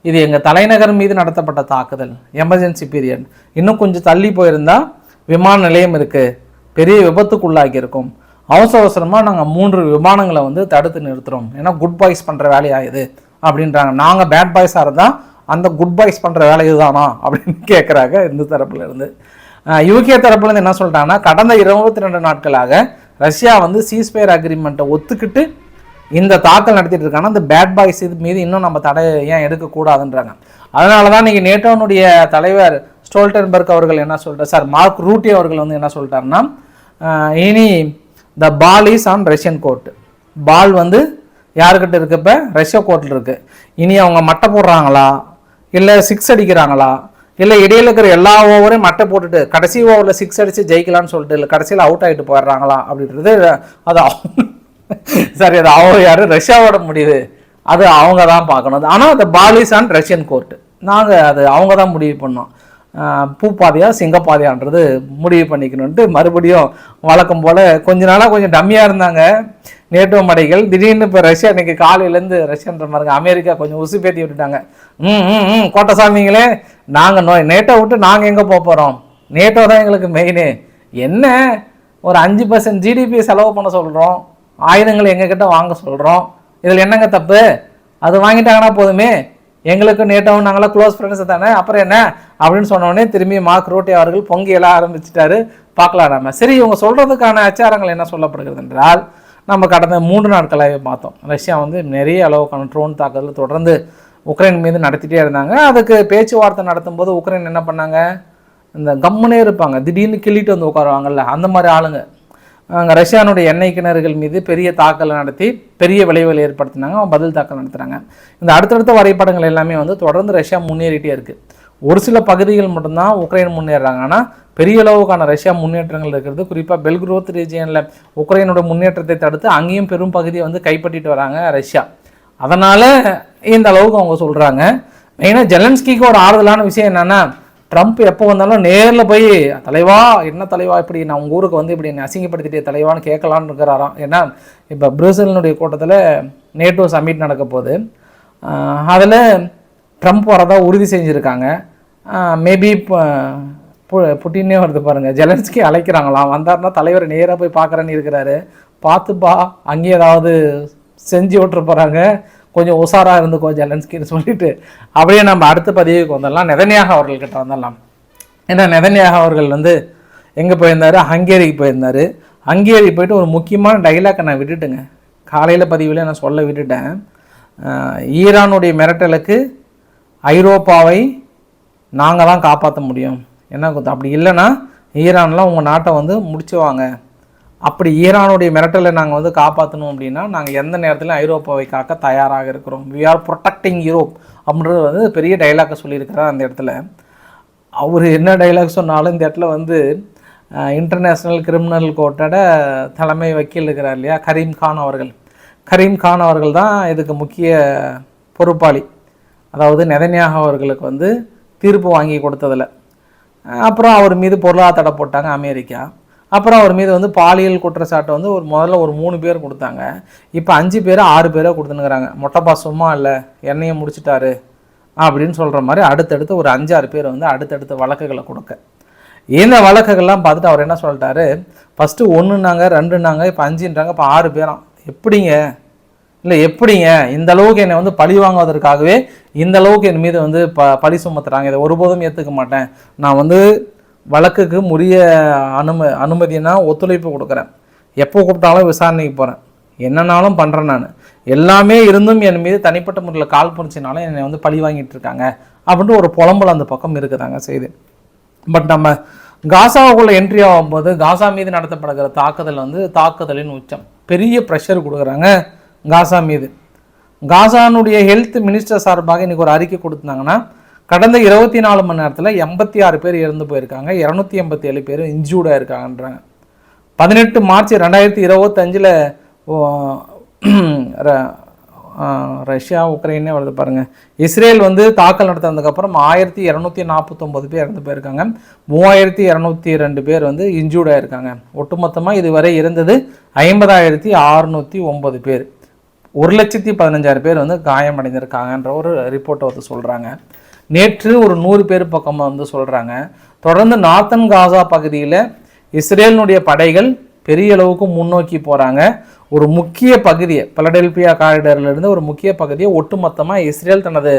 இது எங்கள் தலைநகர் மீது நடத்தப்பட்ட தாக்குதல் எமர்ஜென்சி பீரியட் இன்னும் கொஞ்சம் தள்ளி போயிருந்தால் விமான நிலையம் இருக்குது பெரிய விபத்துக்குள்ளாகி இருக்கும். அவசர அவசரமாக நாங்கள் மூன்று விமானங்களை வந்து தடுத்து நிறுத்துகிறோம் ஏன்னா குட் பாய்ஸ் பண்ணுற வேலையாகுது அப்படின்றாங்க. நாங்கள் பேட் பாய்ஸாக இருந்தால் அந்த குட் பாய்ஸ் பண்ணுற வேலை இதுதானா? அப்படின்னு கேட்குறாங்க இந்த தரப்புல இருந்து. யூகே தரப்புலேருந்து என்ன சொல்லிட்டாங்கன்னா கடந்த இருபத்தி ரெண்டு நாட்களாக ரஷ்யா வந்து சீஸ்பயர் அக்ரிமெண்ட்டை ஒத்துக்கிட்டு இந்த தாக்கல் நடத்திட்டு இருக்காங்க. அந்த பேட் பாய்ஸ் இது மீது இன்னும் நம்ம தடை ஏன் எடுக்கக்கூடாதுன்றாங்க. அதனால தான் இன்னைக்கு நேட்டோனுடைய தலைவர் ஸ்டோல்டன்பர்க் அவர்கள் என்ன சொல்கிறார் சார் மார்க் ரூட்டி அவர்கள் வந்து என்ன சொல்லிட்டாருன்னா இனி the ball is on Russian court ball வந்து யாருக்கிட்ட இருக்கு இப்போ? ரஷ்யா கோர்ட்டில் இருக்குது இனி அவங்க மட்டை போடுறாங்களா? இல்லை சிக்ஸ் அடிக்கிறாங்களா? இல்லை இடையில இருக்கிற எல்லா ஓவரையும் மட்டை போட்டுட்டு கடைசி ஓவரில் சிக்ஸ் அடித்து ஜெயிக்கலாம்னு சொல்லிட்டு இல்லை கடைசியில் அவுட் ஆகிட்டு போயிடுறாங்களா அப்படின்றது அது சரி அது அவங்க யாரு? ரஷ்யாவோட முடிவு. அது அவங்க தான் பார்க்கணும். ஆனால் அந்த பாலிஸ் அண்ட் ரஷ்யன் கோர்ட்டு நாங்கள் அது அவங்க தான் முடிவு பண்ணோம். பூப்பாதையா சிங்கப்பாதையான்றது முடிவு பண்ணிக்கணுன்ட்டு மறுபடியும் வழக்கம் போல் கொஞ்ச நாளாக கொஞ்சம் டம்மியாக இருந்தாங்க. நேட்டோ மடைகள். திடீர்னு இப்போ ரஷ்யா இன்னைக்கு காலையிலேருந்து ரஷ்யன்ற மாதிரி அமெரிக்கா கொஞ்சம் உசுப்பேத்தி விட்டுட்டாங்க. ம் ம் ம் கோட்டசாமிங்களே நாங்கள் நோ நேட்டோ விட்டு நாங்கள் எங்கே போக போகிறோம் நேட்டோ தான் எங்களுக்கு மெயினு என்ன? ஒரு அஞ்சு பர்சன்ட் ஜிடிபி செலவு பண்ண சொல்கிறோம் ஆயுதங்கள் எங்ககிட்ட வாங்க சொல்கிறோம் இதில் என்னங்க தப்பு? அது வாங்கிட்டாங்கன்னா போதுமே. எங்களுக்கு நேட்டோவும் நாங்களாம் க்ளோஸ் ஃப்ரெண்ட்ஸ் தானே. அப்புறம் என்ன? அப்படின்னு சொன்னோடனே திரும்பி மார்க் ரோட்டி அவர்கள் பொங்கி எல்லாம் ஆரம்பிச்சிட்டாரு. பார்க்கலாம் நம்ம சரி இவங்க சொல்கிறதுக்கான அச்சாரங்கள் என்ன சொல்லப்படுகிறது என்றால் நம்ம கடந்த மூன்று நாட்களாகவே பார்த்தோம். ரஷ்யா வந்து நிறைய அளவுக்கான ட்ரோன் தாக்குதல் தொடர்ந்து உக்ரைன் மீது நடத்திட்டே இருந்தாங்க. அதுக்கு பேச்சுவார்த்தை நடத்தும்போது உக்ரைன் என்ன பண்ணாங்க? இந்த கம்முனே இருப்பாங்க. திடீர்னு கிள்ளிட்டு வந்து உட்காருவாங்கல்ல அந்த மாதிரி ஆளுங்க. அங்கே ரஷ்யானுடைய எண்ணெய் கிணறுகள் மீது பெரிய தாக்கல் நடத்தி பெரிய விளைவுகள் ஏற்படுத்தினாங்க. அவன் பதில் தாக்கல் நடத்துகிறாங்க இந்த அடுத்தடுத்த வரைபடங்கள் எல்லாமே வந்து தொடர்ந்து ரஷ்யா முன்னேறிட்டே இருக்குது ஒரு சில பகுதிகள் மட்டும்தான் உக்ரைன் முன்னேறாங்க ஆனால் பெரிய அளவுக்கான ரஷ்யா முன்னேற்றங்கள் இருக்கிறது. குறிப்பாக பெல்க்ரோத் ரீஜியனில் உக்ரைனோட முன்னேற்றத்தை தடுத்து அங்கேயும் பெரும் பகுதியை வந்து கைப்பற்றிட்டு வராங்க ரஷ்யா. அதனால் இந்த அளவுக்கு அவங்க சொல்கிறாங்க மெயினாக ஜெலன்ஸ்கிக்கு ஒரு ஆறுதலான விஷயம் என்னென்னா ட்ரம்ப் எப்போ வந்தாலும் நேரில் போய் தலைவா என்ன தலைவா இப்படி? நான் உங்கள் ஊருக்கு வந்து இப்படி என்னை அசிங்கப்படுத்திட்டே தலைவான்னு கேட்கலான்னு இருக்கிறாராம் ஏன்னா இப்போ பிரேசிலினுடைய கூட்டத்தில் நேட்டோ சம்மிட் நடக்க போகுது. அதில் ட்ரம்ப் வரதா உறுதி செஞ்சுருக்காங்க. மேபி புட்டினே வருது பாருங்கள் ஜெலன்ஸ்கி அழைக்கிறாங்களாம். வந்தாருன்னா தலைவர் நேராக போய் பார்க்குறேன்னு இருக்கிறாரு. பார்த்துப்பா அங்கேயே ஏதாவது செஞ்சு விட்டுற போகிறாங்க கொஞ்சம் உஷாராக இருந்துக்கோ ஜெலன்ஸ்கின்னு சொல்லிட்டு அப்படியே நம்ம அடுத்த பதவிக்கு வந்துடலாம். நெதன்யாக அவர்கள்கிட்ட வந்துடலாம். ஏன்னா நெதன்யாக அவர்கள் வந்து எங்கே போயிருந்தாரு? ஹங்கேரிக்கு போயிருந்தாரு. ஹங்கேரி போயிட்டு ஒரு முக்கியமான டைலாக்கை நான் விட்டுட்டேங்க. காலையில் பதிவில் நான் சொல்ல விட்டுட்டேன். ஈரானுடைய மிரட்டலுக்கு ஐரோப்பாவை நாங்கள் தான் காப்பாற்ற முடியும். என்ன குத்து அப்படி இல்லைன்னா ஈரான்லாம் உங்கள் நாட்டை வந்து முடிச்சுவாங்க. அப்படி ஈரானுடைய மிரட்டலை நாங்கள் வந்து காப்பாற்றணும் அப்படின்னா நாங்கள் எந்த நேரத்திலும் ஐரோப்பாவை காக்க தயாராக இருக்கிறோம். வி ஆர் ப்ரொடெக்டிங் யூரோப் அப்படின்றது வந்து பெரிய டைலாக்கை சொல்லியிருக்கிறார் அந்த இடத்துல. அவர் என்ன டைலாக் சொன்னாலும் இந்த இடத்துல வந்து இன்டர்நேஷ்னல் கிரிமினல் கோர்ட்டோட தலைமை வக்கீல் இருக்கிறார் இல்லையா கரீம் கான் அவர்கள். கரீம் கான் அவர்கள் தான் இதுக்கு முக்கிய பொறுப்பாளி. அதாவது நெதன்யாக அவர்களுக்கு வந்து தீர்ப்பு வாங்கி கொடுத்ததில். அப்புறம் அவர் மீது பொருளாதார தடை போட்டாங்க அமெரிக்கா. அப்புறம் அவர் மீது வந்து பாலியல் குற்றச்சாட்டை வந்து ஒரு முதல்ல ஒரு மூணு பேர் கொடுத்தாங்க. இப்போ அஞ்சு பேர் ஆறு பேரோ கொடுத்துனுக்குறாங்க மொட்டைப்பா சும்மா இல்லை என்னையை முடிச்சிட்டாரு அப்படின்னு சொல்கிற மாதிரி அடுத்தடுத்து ஒரு அஞ்சாறு பேர் வந்து அடுத்தடுத்த வழக்குகளை கொடுக்க. இந்த வழக்குகள்லாம் பார்த்துட்டு அவர் என்ன சொல்லிட்டாரு? ஃபஸ்ட்டு ஒன்றுனாங்க ரெண்டுனாங்க இப்போ அஞ்சுன்றாங்க இப்போ ஆறு பேராம் எப்படிங்க? இல்லை எப்படிங்க? இந்த அளவுக்கு என்னை வந்து பழி வாங்குவதற்காகவே இந்த அளவுக்கு என் மீது வந்து ப பழி சுமத்துறாங்க. இதை ஒருபோதும் ஏற்றுக்க மாட்டேன். நான் வந்து வழக்குக்கு உரிய அனும அனுமதினா ஒத்துழைப்பு கொடுக்குறேன். எப்போ கூப்பிட்டாலும் விசாரணைக்கு போகிறேன் என்னன்னாலும் பண்ணுறேன் நான். எல்லாமே இருந்தும் என் மீது தனிப்பட்ட முறையில் கால் புரிச்சினாலும் என்னை வந்து பழி வாங்கிட்டு இருக்காங்க. அப்படின்ட்டு ஒரு புலம்பல் அந்த பக்கம் இருக்குதாங்க செய்து. பட் நம்ம காசாவுக்குள்ளே என்ட்ரி ஆகும்போது காசா மீது நடத்தப்படுகிற தாக்குதல் வந்து தாக்குதலின் உச்சம். பெரிய ப்ரெஷர் கொடுக்குறாங்க காசா மீது. காசானுடைய ஹெல்த் மினிஸ்டர் சார்பாக இன்றைக்கி ஒரு அறிக்கை கொடுத்தாங்கன்னா கடந்த இருபத்தி நாலு மணி நேரத்தில் எண்பத்தி ஆறு பேர் இறந்து போயிருக்காங்க. இரநூத்தி எண்பத்தி ஏழு பேர் இன்ஜூர்டாக இருக்காங்கன்றாங்க. பதினெட்டு மார்ச் ரெண்டாயிரத்தி இருபத்தஞ்சில் ரஷ்யா உக்ரைனே வருது பாருங்கள் இஸ்ரேல் வந்து தாக்கல் நடத்தினதுக்கப்புறம் ஆயிரத்தி இரநூத்தி நாற்பத்தொம்பது பேர் இறந்து போயிருக்காங்க. மூவாயிரத்தி இரநூத்தி ரெண்டு பேர் வந்து இன்ஜூர்டாக இருக்காங்க. ஒட்டுமொத்தமாக இதுவரை இருந்தது ஐம்பதாயிரத்தி அறுநூற்றி ஒம்பது பேர். ஒரு லட்சத்தி பதினஞ்சாயிரம் பேர் வந்து காயமடைந்திருக்காங்கன்ற ஒரு ரிப்போர்ட்டை வந்து சொல்கிறாங்க நேற்று ஒரு நூறு பேர் பக்கமாக வந்து சொல்கிறாங்க தொடர்ந்து நார்த்தன் காசா பகுதியில் இஸ்ரேலினுடைய படைகள் பெரிய அளவுக்கு முன்னோக்கி போகிறாங்க ஒரு முக்கிய பகுதியை பலடெல்பியா காரிடர்லேருந்து ஒரு முக்கிய பகுதியை ஒட்டுமொத்தமாக இஸ்ரேல் தனது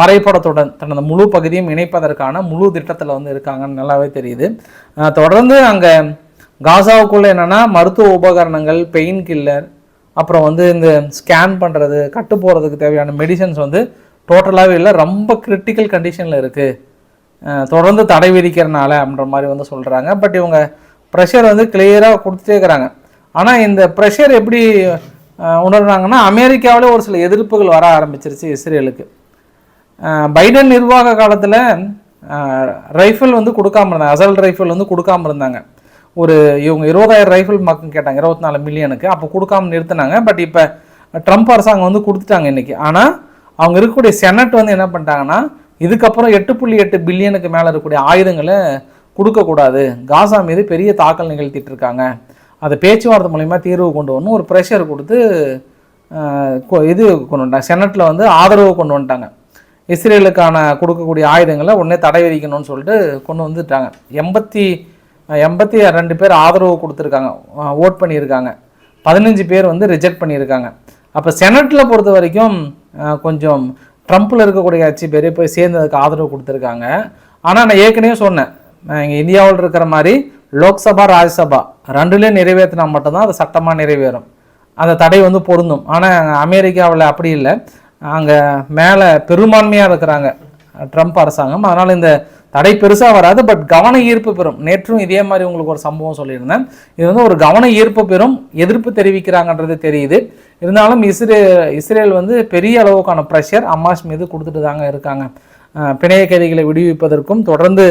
வரைபடத்துடன் தனது முழு பகுதியும் இணைப்பதற்கான முழு திட்டத்தில் வந்து இருக்காங்கன்னு நல்லாவே தெரியுது. தொடர்ந்து அங்கே காசாவுக்குள்ளே என்னென்னா மருத்துவ உபகரணங்கள் பெயின் கில்லர் அப்புறம் வந்து இந்த ஸ்கேன் பண்ணுறது கட்டு போகிறதுக்கு தேவையான மெடிசன்ஸ் வந்து டோட்டலாகவே இல்லை ரொம்ப கிரிட்டிக்கல் கண்டிஷனில் இருக்குது தொடர்ந்து தடை விதிக்கிறனால அப்படின்ற மாதிரி வந்து சொல்கிறாங்க பட் இவங்க ப்ரெஷர் வந்து கிளியராக கொடுத்துட்டே இருக்கிறாங்க. ஆனால் இந்த ப்ரெஷர் எப்படி உணர்றாங்கன்னா அமெரிக்காவிலே ஒரு சில எதிர்ப்புகள் வர ஆரம்பிச்சிருச்சு இஸ்ரேலுக்கு. பைடன் நிர்வாக காலத்தில் ரைஃபிள் வந்து கொடுக்காம இருந்தாங்க. அசல் ரைஃபிள் வந்து கொடுக்காம இருந்தாங்க. ஒரு இவங்க இருபதாயிரம் ரைஃபிள் மக்கள் கேட்டாங்க இருபத்தி நாலு மில்லியனுக்கு அப்போ கொடுக்காம நிறுத்தினாங்க. பட் இப்போ ட்ரம்ப் அரசாங்கம் வந்து கொடுத்துட்டாங்க இன்னைக்கு. ஆனால் அவங்க இருக்கக்கூடிய செனட் வந்து என்ன பண்ணிட்டாங்கன்னா இதுக்கப்புறம் எட்டு புள்ளி எட்டு பில்லியனுக்கு மேலே இருக்கக்கூடிய ஆயுதங்களை கொடுக்கக்கூடாது. காசா மீது பெரிய தாக்கல் நிகழ்த்திட்டு இருக்காங்க. அதை பேச்சுவார்த்தை மூலயமா தீர்வு கொண்டு வரணும். ஒரு ப்ரெஷர் கொடுத்து கொ- இது கொண்டு வந்துட்டாங்க செனட்டில் வந்து ஆதரவு கொண்டு வந்துட்டாங்க. இஸ்ரேலுக்கான கொடுக்கக்கூடிய ஆயுதங்களை உடனே தடை விதிக்கணும்னு சொல்லிட்டு கொண்டு வந்துட்டாங்க. எண்பத்தி எண்பத்தி ரெண்டு பேர் ஆதரவு கொடுத்துருக்காங்க. ஓட் பண்ணியிருக்காங்க. பதினஞ்சு பேர் வந்து ரிஜெக்ட் பண்ணியிருக்காங்க. அப்போ செனட்டில் பொறுத்த வரைக்கும் கொஞ்சம் ட்ரம்ப்பில் இருக்கக்கூடிய கட்சி பெரிய போய் சேர்ந்ததுக்கு ஆதரவு கொடுத்துருக்காங்க. ஆனால் நான் ஏற்கனவே சொன்னேன். இங்கே இந்தியாவில் இருக்கிற மாதிரி லோக்சபா ராஜ்யசபா ரெண்டுலேயும் நிறைவேற்றினா மட்டும்தான் அது சட்டமாக நிறைவேறும். அந்த தடை வந்து பொருந்தும். ஆனால் அமெரிக்காவில் அப்படி இல்லை. அங்கே மேலே பெரும்பான்மையாக இருக்கிறாங்க ட்ரம்ப் அரசாங்கம். அதனால் இந்த தடை பெருசாக வராது பட் கவன ஈர்ப்பு பெறும். நேற்றும் இதே மாதிரி உங்களுக்கு ஒரு சம்பவம் சொல்லியிருந்தேன். இது வந்து ஒரு கவன ஈர்ப்பு பெறும் எதிர்ப்பு தெரிவிக்கிறாங்கன்றது தெரியுது. இருந்தாலும் இஸ்ரே இஸ்ரேல் வந்து பெரிய அளவுக்கான ப்ரெஷர் அம்மாஸ் மீது கொடுத்துட்டு தாங்க இருக்காங்க. பிணைய கைதிகளை விடுவிப்பதற்கும் தொடர்ந்து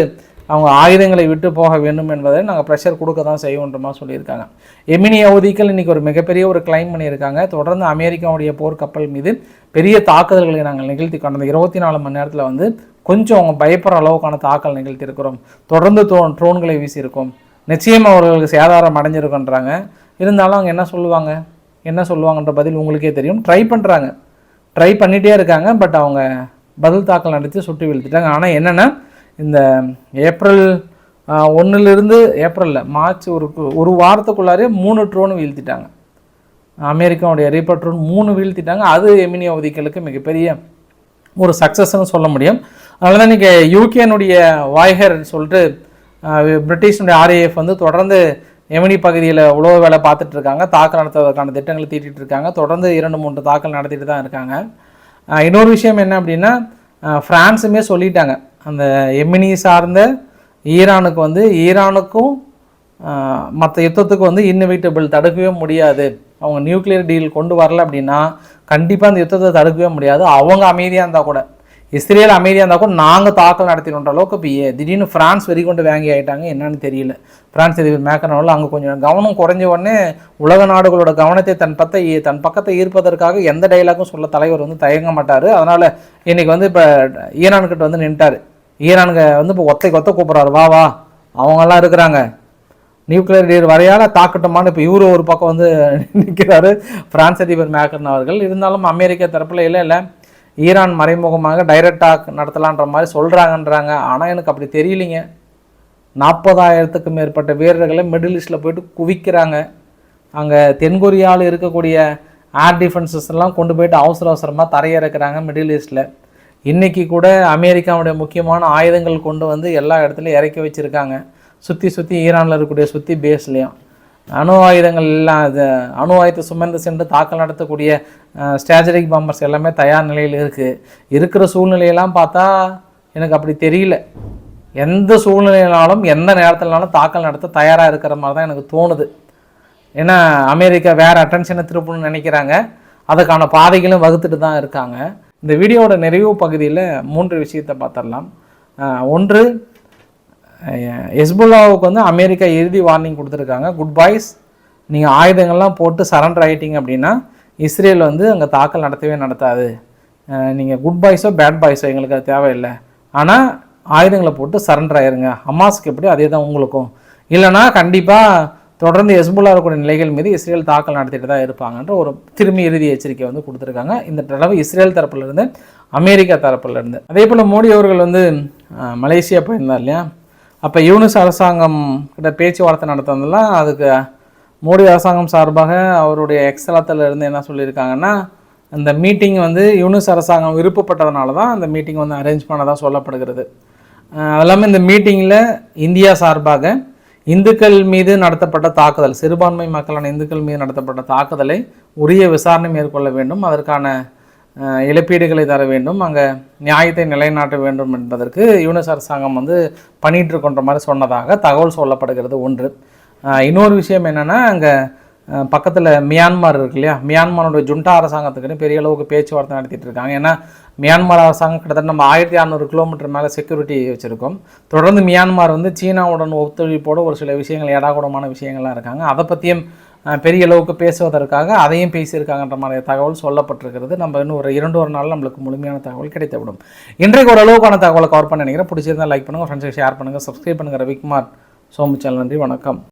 அவங்க ஆயுதங்களை விட்டு போக வேண்டும் என்பதை நாங்கள் ப்ரெஷர் கொடுக்க தான் செய்வோன்ற சொல்லியிருக்காங்க. எமினி அவதிக்கள் இன்னைக்கு ஒரு மிகப்பெரிய ஒரு கிளைம் பண்ணியிருக்காங்க. தொடர்ந்து அமெரிக்காவுடைய போர்க்கப்பல் மீது பெரிய தாக்குதல்களை நாங்கள் நிகழ்த்தி கடந்த இருபத்தி நாலு மணி நேரத்தில் வந்து கொஞ்சம் அவங்க பயப்படுற அளவுக்கான தாக்கல் நிகழ்த்தியிருக்கிறோம். தொடர்ந்து தோ ட்ரோன்களை வீசியிருக்கோம். நிச்சயம் அவர்களுக்கு சேதாரம் அடைஞ்சிருக்குன்றாங்க. இருந்தாலும் அவங்க என்ன சொல்லுவாங்க? என்ன சொல்லுவாங்கன்ற பதில் உங்களுக்கே தெரியும். ட்ரை பண்ணுறாங்க ட்ரை பண்ணிகிட்டே இருக்காங்க. பட் அவங்க பதில் தாக்கல் நடத்தி சுட்டு வீழ்த்திட்டாங்க. ஆனால் என்னென்னா இந்த ஏப்ரல் ஒன்றுலேருந்து ஏப்ரலில் மார்ச் ஒரு ஒரு வாரத்துக்குள்ளாரே மூணு ட்ரோன் வீழ்த்திட்டாங்க. அமெரிக்காவுடைய ரீப்பர் ட்ரோன் மூணு வீழ்த்திட்டாங்க. அது எமினி அவதிகளுக்கு மிகப்பெரிய ஒரு சக்ஸஸ்ன்னு சொல்ல முடியும். அதனால தான் இன்றைக்கி யூகேனுடைய வாய்கர் சொல்லிட்டு பிரிட்டிஷனுடைய ஆர்ஏஎஃப் வந்து தொடர்ந்து எமினி பகுதியில் உழவு வேலை பார்த்துட்டு இருக்காங்க. தாக்கல் நடத்துவதற்கான திட்டங்களை தீட்டிட்டு இருக்காங்க. தொடர்ந்து இரண்டு மூன்று தாக்கல் நடத்திட்டு தான் இருக்காங்க. இன்னொரு விஷயம் என்ன அப்படின்னா ஃப்ரான்ஸுமே சொல்லிட்டாங்க. அந்த எமினி சார்ந்த ஈரானுக்கு வந்து ஈரானுக்கும் மற்ற யுத்தத்துக்கு வந்து இன்னோவேட்டபிள் தடுக்கவே முடியாது. அவங்க நியூக்ளியர் டீல் கொண்டு வரல அப்படின்னா கண்டிப்பாக அந்த யுத்தத்தை தடுக்கவே முடியாது. அவங்க அமைதியாக இருந்தால் கூட. இஸ்ரேல் அமைதியாக இருந்தால் கூட நாங்கள் தாக்கல் நடத்தினோன்ற அளவுக்கு இப்போ ஏ- திடீர்னு ஃப்ரான்ஸ் வெறி கொண்டு வாங்கி ஆயிட்டாங்க. என்னன்னு தெரியல. பிரான்ஸ் அதிபர் மேக்கனோவில் அங்கே கொஞ்சம் கவனம் குறைஞ்ச உடனே உலக நாடுகளோட கவனத்தை தன் பத்தை தன் பக்கத்தை ஈர்ப்பதற்காக எந்த டைலாக்கும் சொல்ல தலைவர் வந்து தயங்க மாட்டார். அதனால் இன்றைக்கி வந்து இப்போ ஈரான்கிட்ட வந்து நின்ட்டார். ஈரானுக்கு வந்து இப்போ ஒத்தை கொத்த கூப்பிட்றாரு. வா வா. அவங்கெல்லாம் இருக்கிறாங்க. நியூக்ளியர் டீல் வரையால் தாக்கட்டுமான்னு இப்போ இவரு ஒரு பக்கம் வந்து நிற்கிறாரு பிரான்ஸ் அதிபர் மேக்கர்ன் அவர்கள். இருந்தாலும் அமெரிக்கா தரப்பில் இல்லை இல்லை. ஈரான் மறைமுகமாக டைரக்டாக நடத்தலான்ற மாதிரி சொல்கிறாங்கன்றாங்க ஆனால் எனக்கு அப்படி தெரியலிங்க. நாற்பதாயிரத்துக்கு மேற்பட்ட வீரர்களை மிடில் ஈஸ்டில் போயிட்டு குவிக்கிறாங்க. அங்கே தென்கொரியாவில் இருக்கக்கூடிய ஏர் டிஃபென்சஸ் எல்லாம் கொண்டு போயிட்டு அவசர அவசரமாக தரையிறக்குறாங்க மிடில் ஈஸ்டில் இன்றைக்கி கூட அமெரிக்காவுடைய முக்கியமான ஆயுதங்கள் கொண்டு வந்து எல்லா இடத்துலையும் இறக்கி வச்சுருக்காங்க. சுற்றி சுற்றி ஈரானில் இருக்கக்கூடிய சுற்றி பேஸ்லேயும் அணு ஆயுதங்கள் எல்லாம் இது அணு ஆயுதத்தை சுமந்து சென்று தாக்கல் நடத்தக்கூடிய ஸ்ட்ராட்டஜிக் பாம்பர்ஸ் எல்லாமே தயார் நிலையில் இருக்குது இருக்கிற சூழ்நிலையெல்லாம் பார்த்தா எனக்கு அப்படி தெரியல. எந்த சூழ்நிலையினாலும் எந்த நேரத்திலனாலும் தாக்கல் நடத்த தயாராக இருக்கிற மாதிரி தான் எனக்கு தோணுது. ஏன்னா அமெரிக்கா வேறு அட்டென்ஷனை திருப்பணும்னு நினைக்கிறாங்க. அதுக்கான பாதைகளும் வகுத்துட்டு தான் இருக்காங்க. இந்த வீடியோவோட நிறைவு பகுதியில் மூன்று விஷயத்தை பார்த்துடலாம். ஒன்று எஸ்புல்லாவுக்கு வந்து அமெரிக்கா இறுதி வார்னிங் கொடுத்துருக்காங்க. குட் பாய்ஸ் நீங்கள் ஆயுதங்கள்லாம் போட்டு சரண்டர் ஆகிட்டீங்க அப்படின்னா இஸ்ரேல் வந்து அங்கே தாக்கல் நடத்தவே நடத்தாது. நீங்கள் குட் பாய்ஸோ பேட் பாய்ஸோ எங்களுக்கு அது தேவையில்லை. ஆனால் ஆயுதங்களை போட்டு சரண்டர் ஆயிருங்க. ஹமாஸுக்கு எப்படி? அதே தான் உங்களுக்கும். இல்லைனா கண்டிப்பாக தொடர்ந்து எஸ்புல்லா இருக்கக்கூடிய நிலைகள் மீது இஸ்ரேல் தாக்கல் நடத்திட்டு தான் இருப்பாங்கன்ற ஒரு திரும்பி இறுதி எச்சரிக்கை வந்து கொடுத்துருக்காங்க. இந்த தடவை இஸ்ரேல் தரப்புலேருந்து அமெரிக்கா தரப்புலேருந்து அதே போல் மோடி அவர்கள் வந்து மலேசியா போயிருந்தார் இல்லையா? அப்போ யூனிஸ் அரசாங்கம் கிட்ட பேச்சுவார்த்தை நடத்துனதெல்லாம் அதுக்கு மோடி அரசாங்கம் சார்பாக அவருடைய எக்ஸலத்தில் இருந்து என்ன சொல்லியிருக்காங்கன்னா அந்த மீட்டிங் வந்து யூனிஸ் அரசாங்கம் விருப்பப்பட்டதுனால தான் அந்த மீட்டிங் வந்து அரேஞ்ச் பண்ணதாக சொல்லப்படுகிறது. அஹ் அது இல்லாமல் இந்த மீட்டிங்கில் இந்தியா சார்பாக இந்துக்கள் மீது நடத்தப்பட்ட தாக்குதல் சிறுபான்மை மக்களான இந்துக்கள் மீது நடத்தப்பட்ட தாக்குதலை உரிய விசாரணை மேற்கொள்ள வேண்டும். அதற்கான இழப்பீடுகளை தர வேண்டும். அங்கே நியாயத்தை நிலைநாட்ட வேண்டும் என்பதற்கு யூனிஸ் அரசாங்கம் வந்து பண்ணிட்டு இருக்கின்ற மாதிரி சொன்னதாக தகவல் சொல்லப்படுகிறது ஒன்று. இன்னொரு விஷயம் என்னென்னா அங்கே பக்கத்தில் மியான்மர் இருக்கு இல்லையா? மியான்மருடைய ஜுண்டா அரசாங்கத்துக்குன்னு பெரிய அளவுக்கு பேச்சுவார்த்தை நடத்திட்டு இருக்காங்க. ஏன்னா மியான்மர் அரசாங்கம் கிட்டத்தட்ட நம்ம ஆயிரத்தி அறநூறு கிலோமீட்டர் மேலே செக்யூரிட்டி வச்சுருக்கோம். தொடர்ந்து மியான்மர் வந்து சீனாவுடன் ஒத்துழைப்போடு ஒரு சில விஷயங்கள் ஏடாகூடமான விஷயங்கள்லாம் இருக்காங்க. அதை பற்றியும் பெரிய அளவுக்கு பேசுவதற்காக அதையும் பேசியிருக்காங்கன்ற மாதிரி தகவல் சொல்லப்பட்டிருக்கிறது. நம்ம இன்னும் ஒரு இரண்டு ஒரு நாள் நம்மளுக்கு முழுமையான தகவல் கிடைத்துவிடும். இன்றைக்கு ஒரு அளவுக்கான தகவலை கவர் பண்ண நினைக்கிறேன். பிடிச்சிருந்தா லைக் பண்ணுங்கள் ஃப்ரெண்ட்ஸுக்கு ஷேர் பண்ணுங்கள் சப்ஸ்கிரைப் பண்ணுங்கள் ரவிக்குமார் சோமு சேனல் நன்றி வணக்கம்.